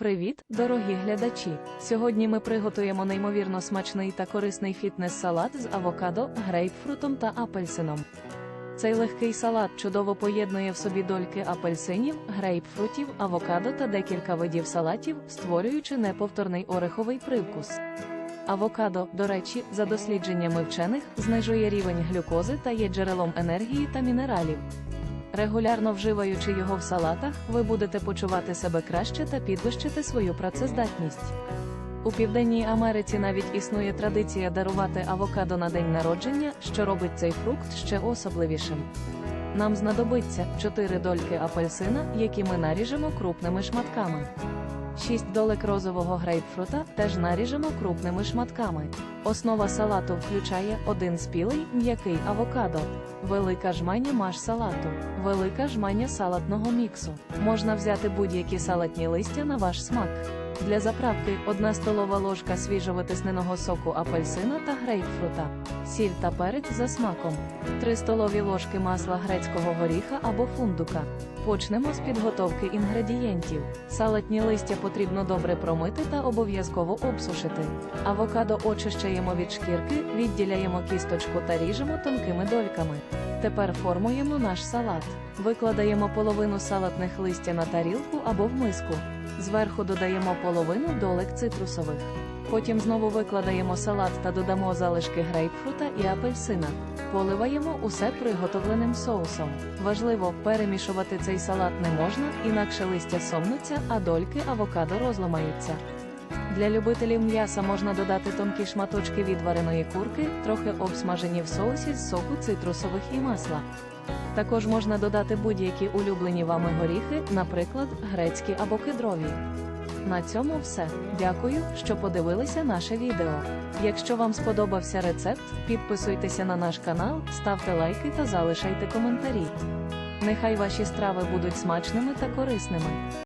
Привіт, дорогі глядачі! Сьогодні ми приготуємо неймовірно смачний та корисний фітнес-салат з авокадо, грейпфрутом та апельсином. Цей легкий салат чудово поєднує в собі дольки апельсинів, грейпфрутів, авокадо та декілька видів салатів, створюючи неповторний ореховий привкус. Авокадо, до речі, за дослідженнями вчених, знижує рівень глюкози та є джерелом енергії та мінералів. Регулярно вживаючи його в салатах, ви будете почувати себе краще та підвищити свою працездатність. У Південній Америці навіть існує традиція дарувати авокадо на день народження, що робить цей фрукт ще особливішим. Нам знадобиться 4 дольки апельсина, які ми наріжемо крупними шматками. 6 долек розового грейпфрута теж наріжемо крупними шматками. Основа салату включає один спілий м'який авокадо, велика жменя маш салату, велика жменя салатного міксу. Можна взяти будь-які салатні листя на ваш смак. Для заправки 1 столова ложка свіжовитисненого соку апельсина та грейпфрута, сіль та перець за смаком, 3 столові ложки масла грецького горіха або фундука. Почнемо з підготовки інгредієнтів. Салатні листя потрібно добре промити та обов'язково обсушити. Авокадо очищаємо від шкірки, відділяємо кісточку та ріжемо тонкими дольками. Тепер формуємо наш салат. Викладаємо половину салатних листя на тарілку або в миску. Зверху додаємо половину долек цитрусових. Потім знову викладаємо салат та додамо залишки грейпфрута і апельсина. Поливаємо усе приготовленим соусом. Важливо, перемішувати цей салат не можна, інакше листя сомнуться, а дольки авокадо розламаються. Для любителів м'яса можна додати тонкі шматочки відвареної курки, трохи обсмажені в соусі з соку цитрусових і масла. Також можна додати будь-які улюблені вами горіхи, наприклад, грецькі або кедрові. На цьому все. Дякую, що подивилися наше відео. Якщо вам сподобався рецепт, підписуйтеся на наш канал, ставте лайки та залишайте коментарі. Нехай ваші страви будуть смачними та корисними.